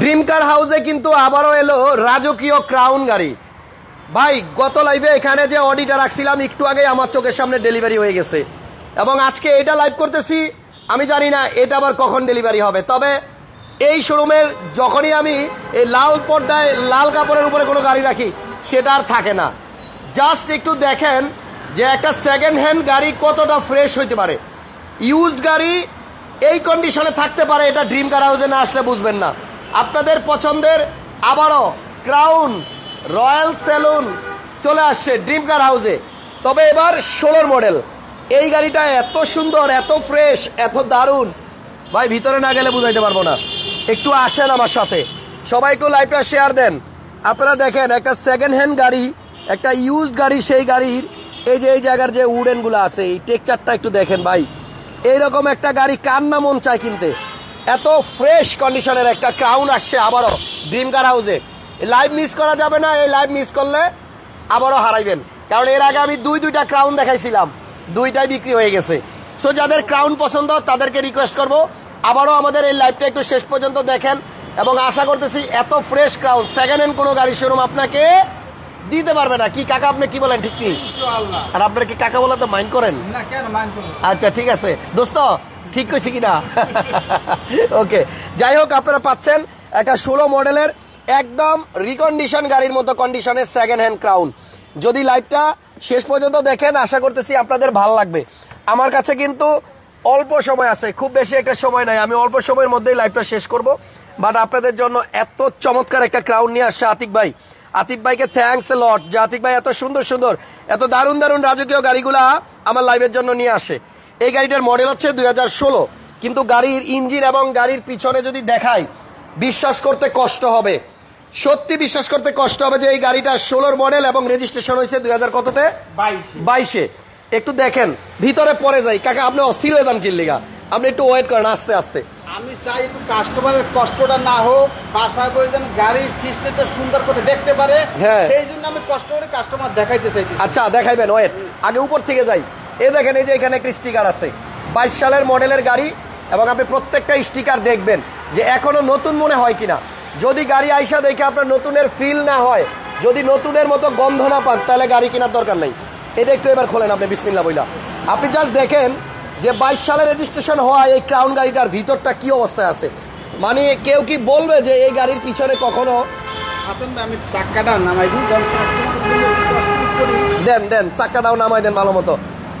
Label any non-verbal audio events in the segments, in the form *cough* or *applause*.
Dream কার হাউসে কিন্তু আবারও এলো রাজকীয় ক্রাউন গাড়ি। ভাই, গত লাইভে এখানে যে অডিটা রাখছিলাম, একটু আগে আমার চোখের সামনে ডেলিভারি হয়ে গেছে। এবং আজকে এটা লাইভ করতেছি, আমি জানি না এটা আবার কখন ডেলিভারি হবে। তবে এই শোরুমের যখনই আমি এই লাল পর্দায় লাল কাপড়ের উপরে কোনো গাড়ি রাখি, সেটা আর থাকে না। জাস্ট একটু দেখেন যে একটা সেকেন্ড হ্যান্ড গাড়ি কতটা ফ্রেশ হইতে পারে। ইউজড গাড়ি এই কন্ডিশনে থাকতে পারে, এটা ড্রিম কার হাউসে না আসলে বুঝবেন না। আপনাদের পছন্দের আবারও ক্রাউন রয়্যাল সেলুন চলে আসছে ড্রিম কার হাউসে। তবে এবার ষোলোর মডেল। এই গাড়িটা এত সুন্দর, এত ফ্রেশ, এত দারুণ। ভাই, ভিতরে না গেলে বুঝাইতে পারব না। একটু আসেন আমার সাথে। সবাই একটু লাইভটা শেয়ার দেন। আপনারা দেখেন, একটা সেকেন্ড হ্যান্ড গাড়ি, একটা ইউজ গাড়ি সেই গাড়ির। এই যে, এই জায়গার যে উডেনগুলো আছে, এই টেকচারটা একটু দেখেন ভাই। এইরকম একটা গাড়ি কার না মন চায় কিনতে? এত ফ্রেশ কন্ডিশনের একটা ক্রাউন আসছে আবারও ড্রিম কার হাউসে লাইভ মিস করা যাবে না এই লাইভ মিস করলে আবারও হারাইবেন। কারণ এর আগে আমি দুই দুইটা ক্রাউন দেখাইছিলাম দুইটাই বিক্রি হয়ে গেছে। সো যাদের ক্রাউন পছন্দ তাদেরকে রিকোয়েস্ট করব। আবারও আমাদের এই লাইভটা একটু শেষ পর্যন্ত দেখেন এবং আশা করতেছি এত ফ্রেশ ক্রাউন সেকেন্ড হ্যান্ড কোনো গাড়ি শোরুম আপনাকে দিতে পারবে না। কি কাকা আপনি কি বলেন ঠিক কি? আর আপনার কি কাকা বলাতে মাইন্ড করেন? আচ্ছা ঠিক আছে। দোস্ত ঠিক কইছি কিনা? ওকে, যাই হোক, আপনারা পাচ্ছেন একটা ষোলো মডেলের একদম রিকন্ডিশন গাড়ির মতো কন্ডিশনের সেকেন্ড হ্যান্ড ক্রাউন যদি লাইভটা শেষ পর্যন্ত দেখেন, আশা করতেছি আপনাদের ভালো লাগবে। আমার কাছে কিন্তু অল্প সময় আছে, খুব বেশি একটা সময় নাই। আমি অল্প সময়ের মধ্যেই লাইভটা শেষ করব। বাট আপনাদের জন্য এত চমৎকার একটা ক্রাউন নিয়ে আসছে আতিক ভাই। আতিক ভাইকে থ্যাঙ্কস লট যে, আতিক ভাই এত সুন্দর সুন্দর, এত দারুণ দারুণ রাজকীয় গাড়িগুলা আমার লাইভের জন্য নিয়ে আসে। এই গাড়িটার মডেল হচ্ছে দুই হাজার ষোলো। কিন্তু গাড়ির ইঞ্জিন এবং গাড়ির পিছনে যদি দেখাই বিশ্বাস করতে কষ্ট হবে। সত্যি বিশ্বাস করতে কষ্ট হবে যে এই গাড়িটা ষোলোর মডেল এবং রেজিস্ট্রেশন হয়েছে দুই হাজার কততে? বাইশে। একটু দেখেন ভিতরে পরে যাই কাকা আপনি অস্থির হয়ে যান কিল্লিগা আপনি একটু ওয়েট করেন আস্তে আস্তে। আমি চাই একটু কাস্টমারের কষ্টটা না হোক বাসায় বই যেন গাড়ির ফিস্টেটা সুন্দর করে দেখতে পারে। হ্যাঁ। সেই জন্য আমি কষ্ট করে কাস্টমার দেখাইতে চাইছি আচ্ছা দেখাইবেন ওয়েট আগে উপর থেকে যাই। এই দেখেন এই যে এখানে একটা স্টিকার আছে। বাইশ সালের মডেলের গাড়ি এবং আপনি প্রত্যেকটা স্টিকার দেখবেন যে এখনও নতুন মনে হয় কিনা। যদি গাড়ি আইসা দেখে আপনার নতুনের ফিল না হয় যদি নতুনের মতো গন্ধ না পান তাহলে গাড়ি কেনার দরকার নেই। এটা একটু এবার খোলেন আপনি বিসমিল্লা বইলা। আপনি জাস্ট দেখেন যে বাইশ সালে রেজিস্ট্রেশন হওয়া এই ক্রাউন গাড়িটার ভিতরটা কি অবস্থায় আছে। মানে কেউ কি বলবে যে এই গাড়ির পিছনে কখনো দেন দেন চাক্কাটাও নামাই দেন ভালো মতো।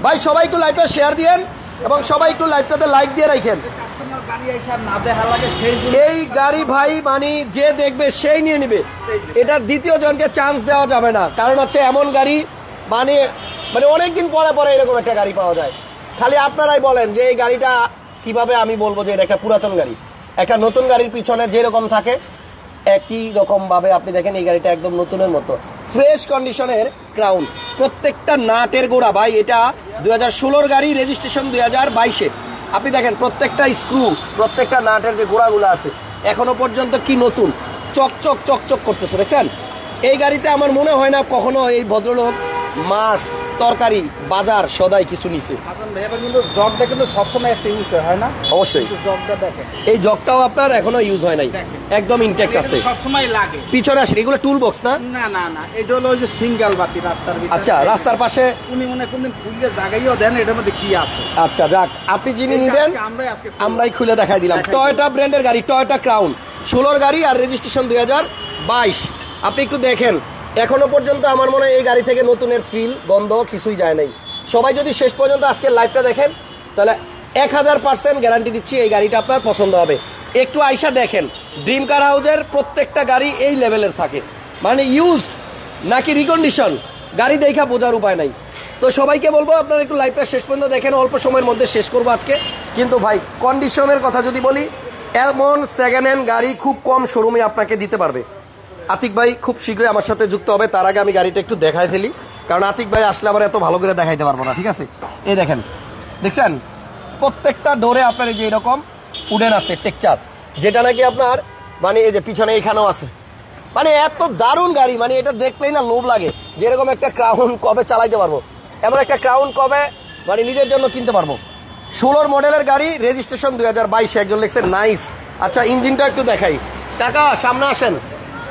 ভাই, সবাই একটু লাইভটা শেয়ার দিয়েন এবং সবাই একটু লাইভটাতে লাইক দিয়ে রাখেন। এই গাড়ি ভাই মানে যে দেখবে সেই নিয়ে নিবে। এটা দ্বিতীয় জনকে চান্স দেওয়া যাবে না। কারণ হচ্ছে এমন গাড়ি মানে মানে অনেকদিন পরে পরে এরকম একটা গাড়ি পাওয়া যায়। খালি আপনারাই বলেন যে এই গাড়িটা কীভাবে আমি বলব যে এটা একটা পুরাতন গাড়ি। একটা নতুন গাড়ির পিছনে যেরকম থাকে, একই রকম ভাবে আপনি দেখেন এই গাড়িটা একদম নতুনের মতো। ফ্রেশ কন্ডিশনের ক্রাউন। প্রত্যেকটা নাটের গোড়া, ভাই, এটা দু হাজার ষোলোর গাড়ি, রেজিস্ট্রেশন দুই হাজার বাইশে। আপনি দেখেন, প্রত্যেকটা স্ক্রু, প্রত্যেকটা নাটের যে গোড়াগুলো আছে, এখনও পর্যন্ত কি নতুন? চকচক চকচক করতেছে, দেখছেন? এই গাড়িতে আমার মনে হয় না কখনো এই ভদ্রলোক মাছ তরকারি বাজার সদাই কিছু নিছে। হাসান ভাই এবার কিন্তু সবসময় একটা ইউজ হয় না? অবশ্যই। দেখেন। এই জগটাও আপনার এখনও ইউজ হয় নাই। একদম ইনটেক্ট আছে। সবসময় লাগে। পিছনে আসেন এগুলো টুল বক্স না? না না না এটা হলো ওই যে সিঙ্গেল বাতি রাস্তার ভিতরে। আচ্ছা রাস্তার পাশে উনি মনে কোনদিন খুললে জাগাইও দেন এটার মধ্যে কি আছে? আচ্ছা যাক আপনি যিনি নিবেন আমরাই খুলে দেখাই দিলাম। টয়োটা ব্র্যান্ডের গাড়ি টয়োটা ক্রাউন ষোলোর গাড়ি আর রেজিস্ট্রেশন দুই হাজার বাইশ। আপনি একটু দেখেন এখনও পর্যন্ত আমার মনে হয় এই গাড়ি থেকে নতুনের ফিল গন্ধ কিছুই যায় নাই। সবাই যদি শেষ পর্যন্ত আজকে লাইভটা দেখেন, তাহলে এক হাজার পার্সেন্ট গ্যারান্টি দিচ্ছি এই গাড়িটা আপনার পছন্দ হবে। একটু আইসা দেখেন ড্রিম কার হাউজের প্রত্যেকটা গাড়ি এই লেভেলের থাকে। মানে ইউজড নাকি রিকন্ডিশন গাড়ি দেখা বোঝার উপায় নাই। তো সবাইকে বলব, আপনারা একটু লাইভটা শেষ পর্যন্ত দেখেন, অল্প সময়ের মধ্যে শেষ করব আজকে। কিন্তু ভাই কন্ডিশনের কথা যদি বলি, এমন সেকেন্ড হ্যান্ড গাড়ি খুব কম শোরুমে আপনাকে দিতে পারবে। আতিক ভাই খুব শীঘ্রই আমার সাথে যুক্ত হবে। তার আগে আমি গাড়িটা একটু দেখাই ফেলি। কারণ আতিক ভাই আসলে আবার এত ভালো করে দেখাইতে পারব না, ঠিক আছে? এই দেখেন, দেখছেন? প্রত্যেকটা ডোরে আপনার এই যে এরকম উডেন আছে টেকচার যেটা নাকি আপনার মানে এই যে পিছনে এইখানেও আছে। মানে এত দারুণ গাড়ি মানে এটা দেখলেই না লোভ লাগে যেরকম একটা ক্রাউন কবে চালাইতে পারব। এমন একটা ক্রাউন কবে মানে নিজের জন্য কিনতে পারব। ষোলোর মডেলের গাড়ি রেজিস্ট্রেশন দুই হাজার বাইশে, একজন লিখছে নাইস আচ্ছা ইঞ্জিনটা একটু দেখাই। টাকা, সামনে আসেন।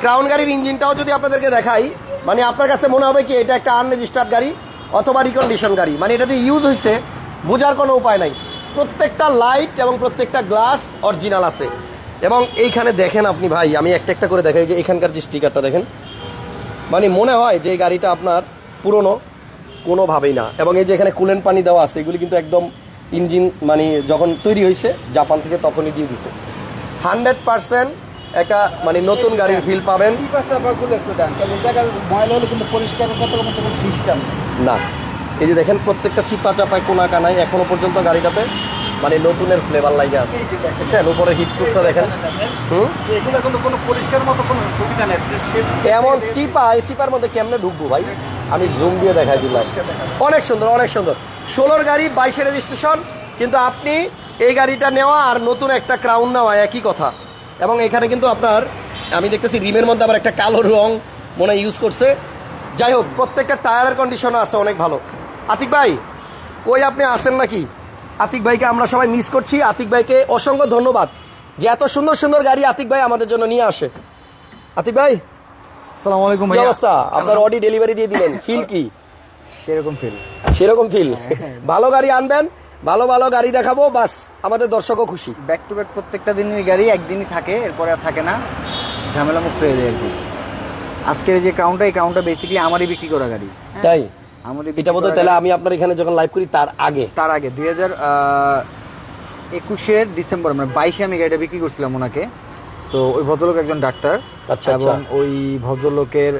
ক্রাউন গাড়ির ইঞ্জিনটাও যদি আপনাদেরকে দেখাই মানে আপনার কাছে মনে হবে কি এটা একটা আনরেজিস্টার্ড গাড়ি অথবা রিকন্ডিশন গাড়ি। মানে এটা যে ইউজ হয়েছে বোঝার কোনো উপায় নাই। প্রত্যেকটা লাইট এবং প্রত্যেকটা গ্লাস অরিজিনাল আছে। এবং এইখানে দেখেন আপনি ভাই, আমি একটা একটা করে দেখাই যে এখানকার যে স্টিকারটা দেখেন। মানে মনে হয় যে এই গাড়িটা আপনার পুরনো, কোনোভাবেই না। এবং এই যে এখানে কুলেন পানি দেওয়া আছে, এগুলি কিন্তু একদম ইঞ্জিন মানে যখন তৈরি হয়েছে জাপান থেকে তখনই দিয়ে দিছে। হান্ড্রেড পার্সেন্ট একটা মানে নতুন গাড়ির ফিল পাবেন। না এই যে দেখেন প্রত্যেকটা চিপা চাপায় কোনা কানায় এখনও পর্যন্ত গাড়িটাতে মানে নতুনের ফ্লেভার লাগে আছে। দেখছেন উপরে হিট প্রুফটা দেখেন। হুম? এগুলো কিন্তু কোনো পরিষ্কার মতো কোনো সুবিধা নেই। এমন চিপা এই চিপার মধ্যে কেমনে ঢুকবো ভাই? আমি জুম দিয়ে দেখাই দিলাম। অনেক সুন্দর অনেক সুন্দর। ষোলোর গাড়ি বাইশের রেজিস্ট্রেশন কিন্তু আপনি এই গাড়িটা নেওয়া আর নতুন একটা ক্রাউন নেওয়া একই কথা। এবং এখানে কিন্তু আপনার আমি দেখতেছি রিমের মধ্যে আবার একটা কালো রং মনে হয় ইউজ করছে। যাই হোক প্রত্যেকটা টায়ারের কন্ডিশনও আছে অনেক ভালো। আতিক ভাই কই আপনি আসেন নাকি? আতিক ভাইকে আমরা সবাই মিস করছি। আতিক ভাইকে অসংখ্য ধন্যবাদ। যে এত সুন্দর সুন্দর গাড়ি আতিক ভাই আমাদের জন্য নিয়ে আসে। আতিক ভাই আসসালামু আলাইকুম কি অবস্থা? আপনার অডি ডেলিভারি দিয়ে দিলেন। ফিল কি? সেরকম ফিল সেরকম ফিল ভালো গাড়ি আনবেন। ভালো ভালো গাড়ি দেখাবো বাস। আমাদের দর্শকও খুশি। ব্যাক টু ব্যাক প্রত্যেকটা দিনের গাড়ি একদিনই থাকে এরপরে আর থাকে না। ঝামেলা মুক্ত হয়ে যায় আর কি। আজকের যে কাউন্টটা এই কাউন্টটা বেসিক্যালি আমারই বিক্রি করা গাড়ি। হ্যাঁ? তাই? আমারই এটা বোধহয় তাহলে আমি আপনার এখানে যখন লাইভ করি তার আগে? তার আগে দুই হাজার একুশের ডিসেম্বর মানে বাইশে আমি গাড়িটা বিক্রি করছিলাম ওনাকে। তো ওই ভদ্রলোক একজন ডাক্তার আচ্ছা, এবং আচ্ছা। ওই ভদ্রলোকের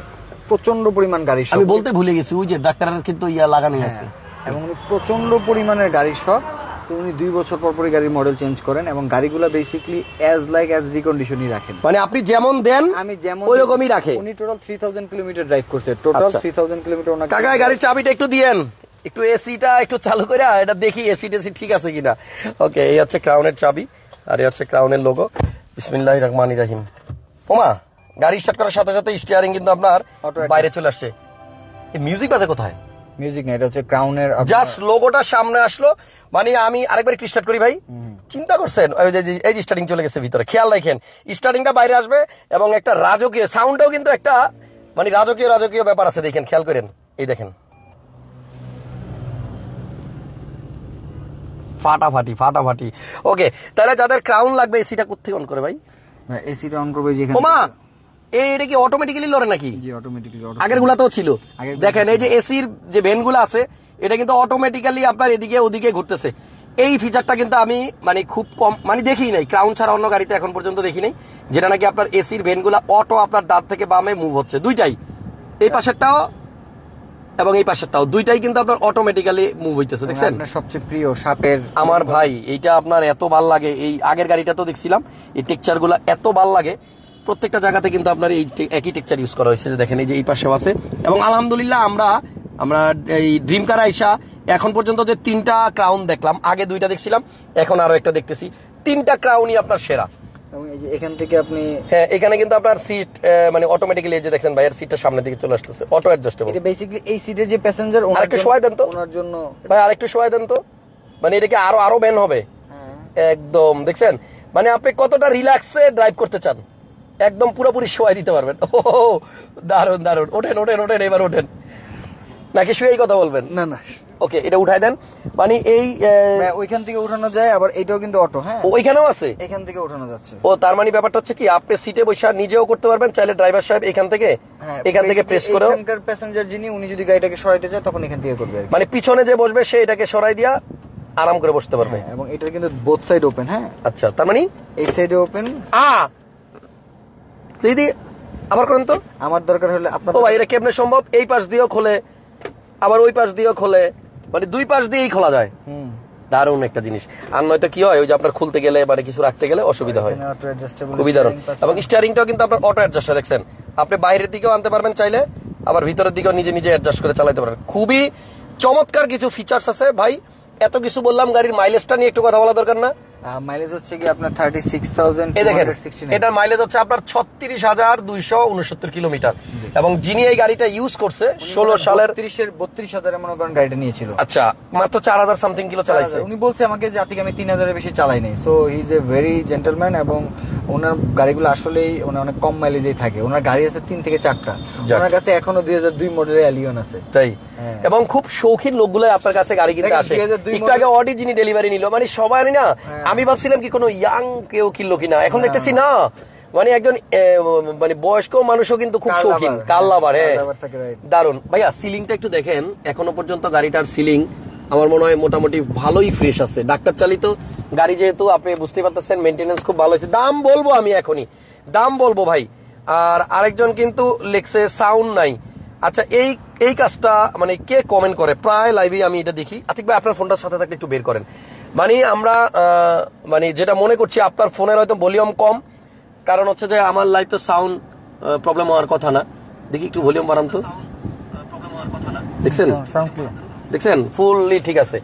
প্রচণ্ড পরিমাণ গাড়ি আমি বলতে ভুলে গেছি ওই যে ডাক্তারের কিন্তু ইয়া লাগানো আছে। এবং উনি প্রচণ্ড পরিমাণের গাড়ির শখ। তো উনি দুই বছর পর পরই গাড়ির মডেল চেঞ্জ করেন এবং গাড়িগুলো বেসিক্যালি অ্যাজ লাইক অ্যাজ রিকন্ডিশনই রাখেন। মানে আপনি যেমন দেন আমি যেমন ওই রকমই রাখে। উনি total three thousand kilometre drive করছে। টোটাল আচ্ছা। থ্রি থাউজেন্ড কিলোমিটার ওনাকে কাকা গাড়ির চাবিটা একটু দিয়েন। একটু এসিটা একটু চালু করে এটা দেখি এসি টেসি ঠিক আছে কিনা। ওকে এই হচ্ছে ক্রাউনের চাবি আর এই হচ্ছে ক্রাউনের লোগো বিসমিল্লাহ রহমান রাহিম। ওমা গাড়ি স্টার্ট করার সাথে সাথে স্টিয়ারিং কিন্তু আপনার বাইরে চলে আসছে। এই মিউজিক বাজে কোথায়? মিউজিক না এটা হচ্ছে ক্রাউনের জাস্ট লোগোটা সামনে আসলো। মানে আমি আরেকবার একটু স্টার্ট করি ভাই। চিন্তা করছেন? যে- যে- এই যে স্টার্টিং চলে গেছে ভিতরে। খেয়াল রাখেন স্টার্টিংটা বাইরে আসবে এবং একটা রাজকীয় সাউন্ডটাও কিন্তু একটা মানে রাজকীয় রাজকীয় ব্যাপার আছে দেখেন খেয়াল করেন। এই দেখেন। ফাটাফাটি ফাটাফাটি। ওকে তাহলে যাদের ক্রাউন লাগবে এসিটা কোথেকে অন করে ভাই? এসিটা অন করবে যেখানে ওমা! এটা কি অটোমেটিক্যালি লড়ে নাকি? আগের গুলাতেও ছিল। দেখেন এই যে এসির যে ভেনগুলো আছে এটা কিন্তু অটোমেটিক্যালি আপনার এদিকে ওদিকে ঘুরতেছে। এই ফিচারটা কিন্তু আমি মানে খুব কম মানে দেখি নাই। ক্রাউন ছাড়া অন্য গাড়িতে এখন পর্যন্ত দেখি নাই। যেটা নাকি আপনার এসির ভেনগুলো অটো আপনার ডান থেকে বামে মুভ হচ্ছে। দুইটাই। এই পাশেরটাও এবং এই পাশেরটাও। দুইটাই কিন্তু আপনার অটোমেটিক্যালি মুভ হইতেছে দেখছেন? আপনার সবচেয়ে প্রিয় সাপের আমার ভাই এইটা আপনার এত ভালো লাগে। এই আগের গাড়িটা তো দেখছিলাম। এই টেকচারগুলা এত ভালো লাগে। প্রত্যেকটা জায়গাতে কিন্তু আপনার এই একই টেকচার ইউজ করা হয়েছে যে দেখেন এই যে এই পাশেও আছে। এবং আলহামদুলিল্লাহ আমরা আমরা এই ড্রিম কার আইসা এখন পর্যন্ত যে তিনটা ক্রাউন দেখলাম আগে দুইটা দেখছিলাম এখন আরও একটা দেখতেছি। তিনটা ক্রাউনই আপনার সেরা। এখান থেকে আপনি হ্যাঁ এখানে কিন্তু আপনার সিট মানে অটোমেটিক্যালি যে দেখছেন ভাইয়ের সিটটা সামনের দিকে চলে আসতেছে অটো অ্যাডজাস্টেবল এটা বেসিক্যালি এই সিটের যে প্যাসেঞ্জার ওনার আরেকটু সময় দেন তো। ওনার জন্য ভাই আরেকটু সময় দেন তো। মানে এটা কি আরও আরও ব্যান হবে। হ্যাঁ। একদম দেখছেন? মানে আপনি কতটা রিল্যাক্সে ড্রাইভ করতে চান। একদম পুরোপুরি শোয়াই দিতে পারবেন। ও দারুণ দারুণ ওঠেন ওঠেন ওঠেন এবার ওঠেন। নাকি শুয়েই কথা বলবেন? না না। ওকে এটা উঠাই দেন। মানে এই ওইখান থেকে উঠানো যায় আবার এটাও কিন্তু অটো হ্যাঁ? ওইখানেও আছে? এখান থেকে উঠানো যাচ্ছে। ও তার মানে ব্যাপারটা হচ্ছে কি আপনি সিটে বসে নিজেও করতে পারবেন চাইলে ড্রাইভার সাহেব এখান থেকে হ্যাঁ এখান থেকে প্রেস করেও এখানকার প্যাসেঞ্জার যিনি উনি যদি গাড়িটাকে সরাইতে চায় তখন এখান থেকে করবে মানে পিছনে যে বসবে সে এটাকে সরাই দিয়া আরাম করে বসতে পারবে। হ্যাঁ, এবং এটার কিন্তু বোথ সাইড ওপেন হ্যাঁ? আচ্ছা তার মানে? এই সাইডে ওপেন আ দিদি আবার করেন তো। আমার দরকার হলে আপনার ও ভাই এটা কেমনে সম্ভব? এই পাশ দিয়েও খোলে আবার ওই পাশ দিয়েও খোলে। মানে দুই পাশ দিয়েই খোলা যায়। হুম। দারুণ একটা জিনিস। আর নয়তো কি হয় ওই যে আপনার খুলতে গেলে মানে কিছু রাখতে গেলে অসুবিধা হয়। খুবই দারুণ। এবং স্টিয়ারিংটাও কিন্তু আপনার অটো অ্যাডজাস্ট দেখছেন? আপনি বাইরের দিকেও আনতে পারবেন চাইলে আবার ভিতরের দিকেও নিজে নিজে অ্যাডজাস্ট করে চালাতে পারবেন। খুবই চমৎকার কিছু ফিচার্স আছে। ভাই এত কিছু বললাম গাড়ির মাইলেজটা নিয়ে একটু কথা বলা দরকার না। মাইলেজ হচ্ছে কি আপনার থার্টি সিক্স থাউজেন্ড দেখেন এটার মাইলেজ হচ্ছে আপনার ছত্রিশ হাজার দুইশো উনসত্তর কিলোমিটার। এবং যিনি এই গাড়িটা ইউজ করছে ষোলো সালের তিরিশের বত্রিশ হাজারে মনে করেন গাড়িটা নিয়েছিল। আচ্ছা মাত্র চার হাজার সামথিং কিলো চালাইছে। উনি বলছে আমাকে যে আতিক আমি তিন হাজারের বেশি চালাই নাই। So he is a very gentleman এবং ওনার গাড়িগুলো আসলেই মানে অনেক কম মাইলেজেই থাকে। ওনার গাড়ি আছে তিন থেকে চারটা। ওনার কাছে এখনও দুই হাজার দুই মডেলের অ্যালিয়ন আছে। তাই। হ্যাঁ। এবং খুব শৌখিন লোকগুলো আপনার কাছে গাড়ি কিনতে আসে। একটু আগে অডি যিনি ডেলিভারি নিল মানে সবাই না হ্যাঁ। আমি ভাবছিলাম কি কোনো ইয়াং কেউ কিনলো কিনা। এখন দেখতেছি না। মানে একজন মানে বয়স্ক মানুষও কিন্তু খুব শৌখিন। কার হ্যাঁ। right. দারুণ ভাইয়া সিলিংটা একটু দেখেন। এখনও পর্যন্ত গাড়িটার সিলিং আমার মনে হয় মোটামুটি ভালোই ফ্রেশ আছে। ডাক্তার চালিত গাড়ি যেহেতু আপনি বুঝতে পারতেছেন মেনটেনেন্স খুব ভালো হয়েছে। দাম বলব আমি এখনই। দাম বলব ভাই। আর আরেকজন কিন্তু লেখছে সাউন্ড নাই আচ্ছা এই এই কাজটা মানে কে কমেন্ট করে? প্রায় লাইভে আমি এটা দেখি। আতিক ভাই আপনার ফোনটার সাথে থাকলে একটু বের করেন। মানে আমরা মানে যেটা মনে করছি আপনার ফোনের হয়তো ভলিউম কম। কারণ হচ্ছে যে আমার লাইভ তো সাউন্ড প্রবলেম হওয়ার কথা না। দেখি একটু ভলিউম বাড়ান তো। দেখছেন? দেখছেন? ফুললি ঠিক আছে।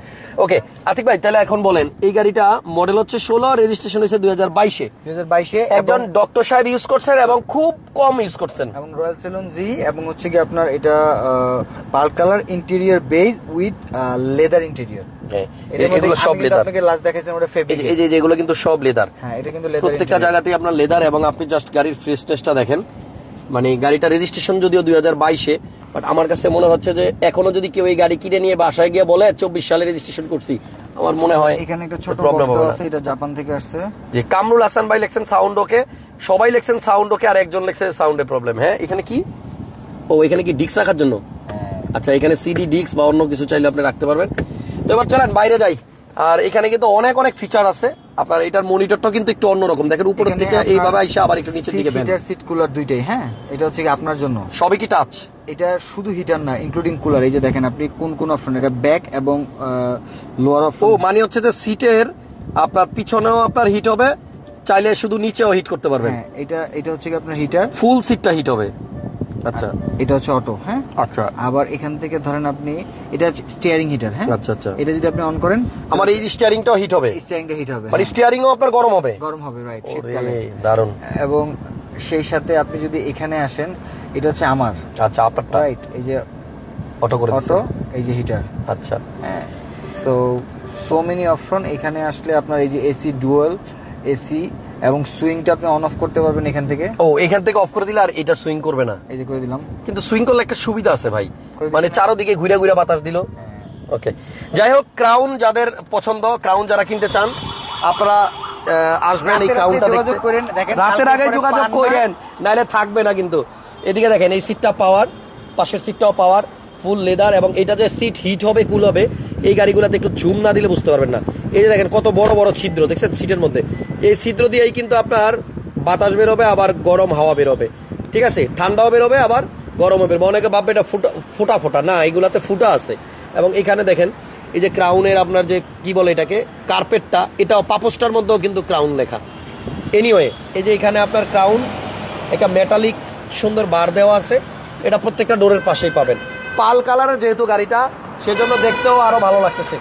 ওকে আতিক ভাই তাহলে এখন বলেন এই গাড়িটা মডেল হচ্ছে ষোলো রেজিস্ট্রেশন হয়েছে দুই হাজার বাইশে। বাইশে একজন ডক্টর সাহেব ইউজ করছেন এবং খুব কম ইউজ করছেন। এবং রয়্যাল সেলুন জি এবং হচ্ছে কি আপনার এটা pearl colour interior beige with leather interior এগুলো সব লেদার আপনাকে লাস্ট দেখাইছিলাম ওটা ফেব্রিক এই যে যেগুলো কিন্তু সব লেদার হ্যাঁ এটা কিন্তু লেদার প্রত্যেকটা জায়গাতেই আপনার লেদার এবং আপনি জাস্ট গাড়ির ফ্রেশনেসটা দেখেন। মানে গাড়িটা রেজিস্ট্রেশন যদিও দুই হাজার বাইশে বাট আমার কাছে মনে হচ্ছে যে এখনও যদি কেউ এই গাড়ি কিনে নিয়ে বাসায় গিয়ে বলে চব্বিশ সালে রেজিস্ট্রেশন করছি আমার মনে হয় এখানে একটা ছোট প্রবলেম। আছে এটা জাপান থেকে আসছে। যে কামরুল হাসান ভাই লেখছেন সাউন্ড ওকে সবাই লেখছেন সাউন্ড ওকে আর একজন লেখছে সাউন্ডে প্রবলেম হ্যাঁ এখানে কি? ও এখানে কি ডিক্স রাখার জন্য? হ্যাঁ। আচ্ছা এখানে সিডি ডিক্স বা অন্য কিছু চাইলে আপনি রাখতে পারবেন। তো এবার চলেন বাইরে যাই। আর এখানে কিন্তু অনেক অনেক ফিচার আছে। আপনার এটার মনিটরটা কিন্তু একটু অন্যরকম। দেখেন উপরের থেকে এইভাবে আইসা আবার একটু নিচের দিকে heater, সিট কুলার দুইটাই হ্যাঁ? এটা হচ্ছে কি আপনার জন্য। সবই কি টাচ এটা শুধু হিটার না ইনক্লুডিং কুলার এই যে দেখেন আপনি কোন কোন অপশন এটা ব্যাক এবং লোয়ার ও মানে হচ্ছে যে সিটের আপনার পিছনেও আপনার হিট হবে চাইলে শুধু নিচেও হিট করতে পারবেন। হ্যাঁ এটা এটা হচ্ছে কি আপনার হিটার ফুল সিটটা হিট হবে। আচ্ছা। এটা হচ্ছে অটো হ্যাঁ? আচ্ছা। আবার এখান থেকে ধরেন আপনি এটা স্টিয়ারিং হিটার হ্যাঁ? আচ্ছা, আচ্ছা। এটা যদি আপনি অন করেন আমার এই স্টিয়ারিংটাও হিট হবে। স্টিয়ারিংটা হিট হবে মানে। স্টিয়ারিংও আপনার গরম হবে। গরম হবে রাইট শীতকালে। দারুণ এবং সেই সাথে আপনি যদি এখানে আসেন এটা হচ্ছে আমার। আচ্ছা আপনারটা। রাইট এই যে অটো করে অটো এই যে হিটার আচ্ছা। হ্যাঁ সো সো মেনি অপশন এখানে আসলে আপনার এই যে এসি ডুয়াল এসি এবং সুইংটা আপনি অন অফ করতে পারবেন এখান থেকে। ও এখান থেকে অফ করে দিলে আর এটা সুইং করবে না। এই যে করে দিলাম। কিন্তু সুইং করলে একটা সুবিধা আছে ভাই। মানে? চারোদিকে ঘুরে ঘুরে বাতাস দিল। ওকে যাই হোক ক্রাউন যাদের পছন্দ ক্রাউন যারা কিনতে চান আপনারা আসবেন এই ক্রাউনটা দেখতে। করেন, দেখেন, রাতের আগে যোগাযোগ। করেন নাহলে থাকবে না কিন্তু। এদিকে দেখেন এই সিটটা পাওয়ার পাশের সিটটাও পাওয়ার ফুল লেদার এবং এটা যে সিট হিট হবে কুল হবে এই গাড়িগুলোতে একটু ঝুম না দিলে বুঝতে পারবেন না। এই যে দেখেন, কত বড় বড় ছিদ্র, দেখছেন? সিটের মধ্যে। এই ছিদ্র দিয়েই কিন্তু আপনার বাতাস বেরোবে, আবার গরম হাওয়া বেরোবে। ঠিক আছে? ঠান্ডাও বেরোবে, আবার গরমও বেরোবে। অনেকে ভাববে এটা ফুটা, ফোটা ফোটা। না, এগুলাতে ফুটা আছে। এবং এখানে দেখেন, এই যে ক্রাউনের আপনার যে, কি বলে এটাকে? কার্পেটটা, এটাও পাপোসটার মধ্যেও কিন্তু ক্রাউন লেখা। এনিওয়ে এই যে এখানে আপনার ক্রাউন, একটা মেটালিক সুন্দর বার দেওয়া আছে। এটা প্রত্যেকটা ডোরের পাশেই পাবেন। পাল কালারের যেহেতু গাড়িটা, সেজন্য দেখতেও আরও ভালো লাগতেছে।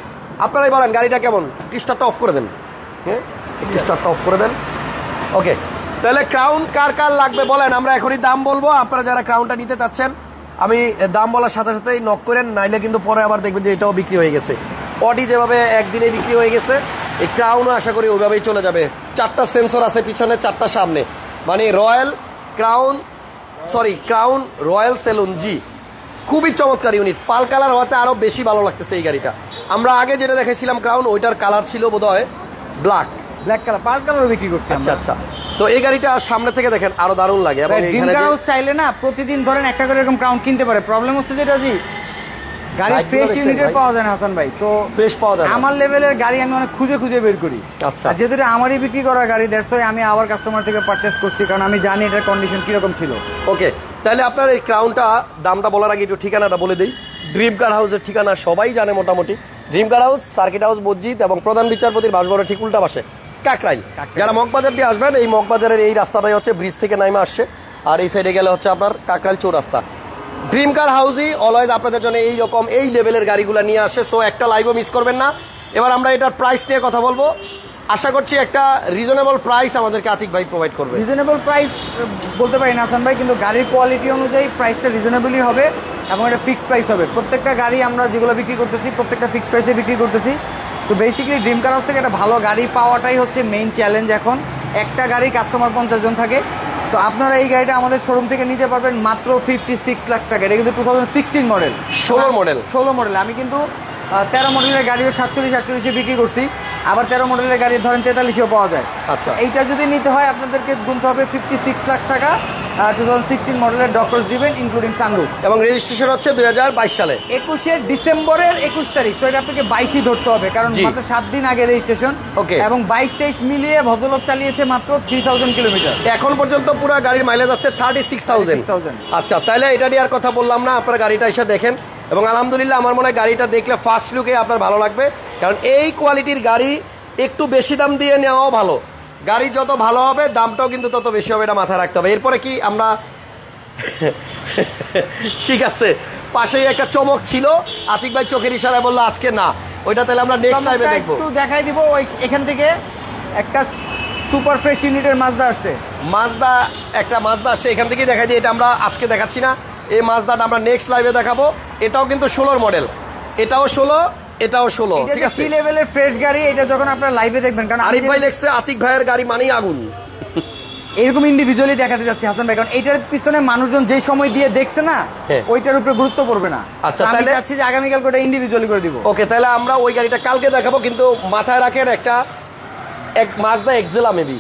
আপনারাই বলেন, গাড়িটা কেমন? স্টারটা অফ করে দেন। হ্যাঁ? স্টারটা অফ করে দেন। ওকে তাহলে ক্রাউন কার কার লাগবে বলেন, আমরা এখনই দাম বলব। আপনারা যারা ক্রাউনটা নিতে চাচ্ছেন, আমি দাম বলার সাথে সাথেই নক করেন, নাইলে কিন্তু পরে আবার দেখবেন যে এটাও বিক্রি হয়ে গেছে। অডি যেভাবে একদিনে বিক্রি হয়ে গেছে, এই ক্রাউনও আশা করি ওইভাবেই চলে যাবে। চারটা সেন্সর আছে পিছনে, চারটা সামনে। মানে royal crown sorry crown royal saloon G খুবই চমৎকার ইউনিট পাল কালার হওয়াতে আরও বেশি ভালো লাগতেছে এই গাড়িটা। আমরা আগে যেটা দেখেছিলাম ক্রাউন ওইটার কালার ছিল বোধহয় black black colour pearl colour বিক্রি করছি আচ্ছা আচ্ছা। তো এই গাড়িটা সামনে থেকে দেখেন আরও দারুণ লাগে এবং এখানে চাইলে না প্রতিদিন ধরেন একটা করে এরকম ক্রাউন কিনতে পারে। প্রবলেম হচ্ছে যেটা জি গাড়ি ফ্রেশ ইউনিটের পাওয়া যায় না হাসান ভাই। তো ফ্রেশ পাওয়া যায় আমার লেভেলের গাড়ি আমি অনেক খুঁজে খুঁজে বের করি। আচ্ছা। যেহেতু আমারই বিক্রি করা গাড়ি দ্যাটস আমি আবার কাস্টমার থেকে পারচেস করছি কারণ আমি জানি এটার কন্ডিশন কীরকম ছিল। ওকে তাহলে আপনার এই ক্রাউনটা দামটা বলার আগে একটু ঠিকানাটা বলে দিই। ড্রিম কার হাউসের ঠিকানা সবাই জানে মোটামুটি। Dream car house circuit house মসজিদ এবং প্রধান বিচারপতির বাসভবনের ঠিক উল্টা পাশে কাকরাই। যারা মগবাজার দিয়ে আসবেন এই মগবাজারের এই রাস্তাটাই হচ্ছে ব্রিজ থেকে নাইমা আসছে। আর এই সাইডে গেলে হচ্ছে আপনার কাকরাইল চৌরাস্তা। ড্রিম কার হাউসই অলওয়েজ আপনাদের জন্য এই রকম এই লেভেলের গাড়িগুলো নিয়ে আসে সো একটা লাইভও মিস করবেন না। এবার আমরা এটার প্রাইস নিয়ে কথা বলব। আশা করছি একটা রিজনেবল প্রাইস আমাদেরকে আতিক ভাই প্রোভাইড করবে। রিজনেবল প্রাইস বলতে পারি না হাসান ভাই কিন্তু গাড়ির কোয়ালিটি অনুযায়ী প্রাইসটা রিজনেবলই হবে এবং এটা ফিক্সড প্রাইস হবে। প্রত্যেকটা গাড়ি আমরা যেগুলো বিক্রি করতেছি প্রত্যেকটা ফিক্সড প্রাইসে বিক্রি করতেছি। তো বেসিক্যালি ড্রিম কার থেকে একটা ভালো গাড়ি পাওয়াটাই হচ্ছে মেইন চ্যালেঞ্জ এখন। একটা গাড়ি কাস্টমার পঞ্চাশ জন থাকে। তো আপনারা এই গাড়িটা আমাদের শোরুম থেকে নিতে পারবেন মাত্র ফিফটি সিক্স লাখ টাকা। এটা কিন্তু two thousand sixteen model 16 model. ষোলো মডেল আমি কিন্তু তেরো মডেলের গাড়িও সাতচল্লিশ সাতচল্লিশে বিক্রি করছি। আবার তেরো মডেলের গাড়ি ধরেন তেতাল্লিশেও পাওয়া যায়। আচ্ছা। এইটা যদি নিতে হয় আপনাদেরকে গুনতে হবে ফিফটি সিক্স লাখ টাকা টু থাউজেন্ড সিক্সটিন মডেলের ডক্টর দিবেন ইনক্লুডিং সানরুফ এবং রেজিস্ট্রেশন হচ্ছে দুই হাজার বাইশ সালে। একুশের ডিসেম্বরের একুশ তারিখ তো এটা আপনাকে বাইশই ধরতে হবে কারণ। মাত্র সাত দিন আগে রেজিস্ট্রেশন Okay. এবং বাইশ তেইশ মিলিয়ে ভদ্রলোক চালিয়েছে মাত্র থ্রি থাউজেন্ড কিলোমিটার এখন পর্যন্ত পুরো গাড়ির মাইলেজ আছে থার্টি সিক্স থাউজেন্ড 36,000 আচ্ছা তাহলে এটা নিয়ে আর কথা বললাম না আপনার গাড়িটা এসে দেখেন। এবং আলহামদুলিল্লাহ আমার মনে হয় গাড়িটা দেখলে ফার্স্ট লুকে আপনার ভালো লাগবে। কারণ এই কোয়ালিটির গাড়ি একটু বেশি দাম দিয়ে নেওয়াও ভালো। গাড়ি যত ভালো হবে দামটাও কিন্তু তত বেশি হবে এটা মাথায় রাখতে হবে। এরপরে কি আমরা *laughs* ঠিক আছে পাশেই একটা চমক ছিল। আতিক ভাই চোখের ইশারায় বলল আজকে না ওইটা তাহলে আমরা নেক্সট টাইমে দেখব। একটু দেখাই দিব ওই এখান থেকে একটা সুপার ফ্রেশ ইউনিটের মাজদা আসছে। মাজদা একটা মাজদা আসছে এখান থেকেই দেখা যায় এটা আমরা আজকে দেখাচ্ছি না। এই মাজদাটা আমরা নেক্সট লাইভে দেখাবো। এটাও কিন্তু ষোলোর মডেল এটাও ষোলো এটাও ষোলো ঠিক আছে? লেভেলের ফ্রেশ গাড়ি এটা যখন আপনারা লাইভে দেখবেন কারণ আরিফ ভাই দেখছে আতিক ভাইয়ের গাড়ি মানেই আগুন। এরকম ইন্ডিভিজুয়ালি দেখাতে যাচ্ছি হাসান ভাই কারণ এটার পিছনে মানুষজন যে সময় দিয়ে দেখছে না হ্যাঁ। ওইটার উপরে গুরুত্ব পড়বে না। আচ্ছা, তাহলে- চাচ্ছি যে আগামীকাল ওটা ইন্ডিভিজুয়ালি করে দিব। ওকে তাহলে আমরা ওই গাড়িটা কালকে দেখাবো কিন্তু মাথায় রাখেন একটা এক Mazda Axela maybe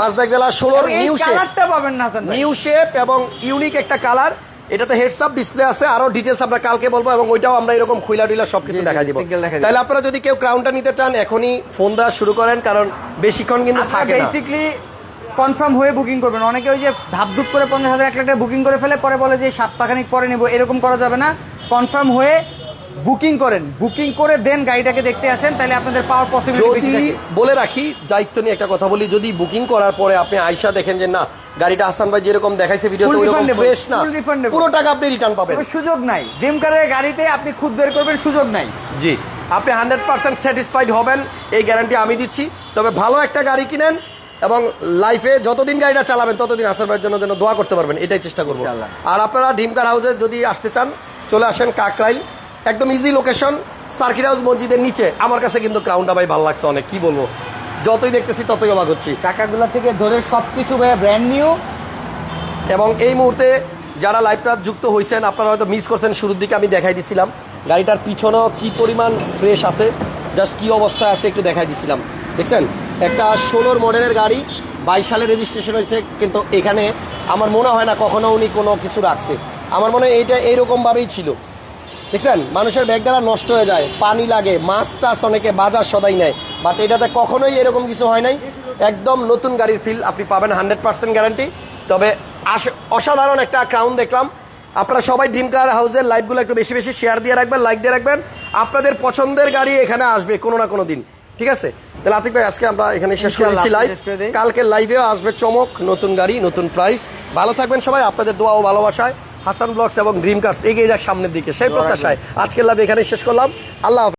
Mazda Axela ষোলোর নিউ শেপ কালারটা পাবেন না নিউ শেপ এবং ইউনিক একটা কালার এটাতে হেডস আপ ডিসপ্লে আছে আরও ডিটেলস আমরা কালকে বলব এবং ওইটাও আমরা এরকম খুইলা টুইলা সবকিছু দেখা দিব। তাহলে আপনারা যদি কেউ ক্রাউনটা নিতে চান এখনই ফোন দেওয়া শুরু করেন কারণ বেশিক্ষণ কিন্তু থাকে না। কনফার্ম হয়ে বুকিং করবেন। অনেকে ওই যে ধাপ ধুপ করে পঞ্চাশ হাজার এক লাখ টাকা বুকিং করে ফেলে পরে বলে যে সপ্তাহখানিক পরে নেব এরকম করা যাবে না। কনফার্ম হয়ে বুকিং করেন। বুকিং করে দেন গাড়িটাকে দেখতে আসেন তাহলে আপনাদের পাওয়ার পসিবিলিটি যদি বলে রাখি দায়িত্ব নিয়ে একটা কথা বলি যদি বুকিং করার পরে আপনি আয়সা দেখেন যে না গাড়িটা হাসান ভাই যেরকম দেখাইছে ভিডিওতে ওইরকম ফ্রেশ না। পুরো টাকা আপনি রিটার্ন পাবেন। সুযোগ নাই। ড্রিম কারের গাড়িতে আপনি খুদ বের করবেন সুযোগ নাই। জি। আপনি হান্ড্রেড পার্সেন্ট স্যাটিসফাইড হবেন এই গ্যারান্টি আমি দিচ্ছি। তবে ভালো একটা গাড়ি কিনেন এবং লাইফে যতদিন গাড়িটা চালাবেন ততদিন আসার ভাইয়ের জন্য যেন দোয়া করতে পারবেন এটাই চেষ্টা করব। আর আপনারা ডিমকার হাউসে যদি আসতে চান চলে আসেন কাকরাইল। একদম ইজি লোকেশন সার্কিট হাউস মসজিদের নিচে। আমার কাছে কিন্তু ক্রাউনটা ভাই ভালো লাগছে অনেক কি বলব? যতই দেখতেছি ততই অবাক হচ্ছি। চাকাগুলা থেকে ধরে সবকিছু ভাইয়া ব্র্যান্ড নিউ এবং এই মুহূর্তে যারা লাইভটা যুক্ত হয়েছেন আপনারা হয়তো মিস করছেন শুরুর দিকে আমি দেখাই দিছিলাম। গাড়িটার পিছনেও কি পরিমাণ ফ্রেশ আছে জাস্ট কি অবস্থায় আছে একটু দেখাই দিছিলাম। দেখছেন? একটা ষোলোর মডেলের গাড়ি বাইশ সালে রেজিস্ট্রেশন হয়েছে কিন্তু এখানে আমার মনে হয় না কখনো উনি কোনো কিছু রাখছে। আমার মনে হয় এইটা এইরকমভাবেই ছিল। দেখছেন মানুষের ব্যাগ ব্যাগডালা নষ্ট হয়ে যায় পানি লাগে মাছ টাছ অনেকে বাজার সদাই নেয় বাট এটাতে কখনোই এরকম কিছু হয় নাই। একদম নতুন গাড়ির ফিল আপনি পাবেন হান্ড্রেড পার্সেন্ট গ্যারান্টি তবে অসাধারণ একটা ক্রাউন দেখলাম। আপনারা সবাই ড্রিম কার হাউসের লাইভগুলো একটু বেশি বেশি শেয়ার দিয়ে রাখবেন লাইক দিয়ে রাখবেন। আপনাদের পছন্দের গাড়ি এখানে আসবে কোনো না কোনো দিন। ঠিক আছে? তাহলে আতিক ভাই আজকে আমরা এখানে শেষ করে দিচ্ছি লাইভ। কালকে লাইভেও আসবে চমক নতুন গাড়ি নতুন প্রাইস ভালো থাকবেন সবাই আপনাদের দোয়া ও ভালোবাসায়। হাসান ব্লগস এবং ড্রিম কার্স এগিয়ে যাক সামনের দিকে সেই প্রত্যাশায় আজকের লাভ এখানে শেষ করলাম আল্লাহ।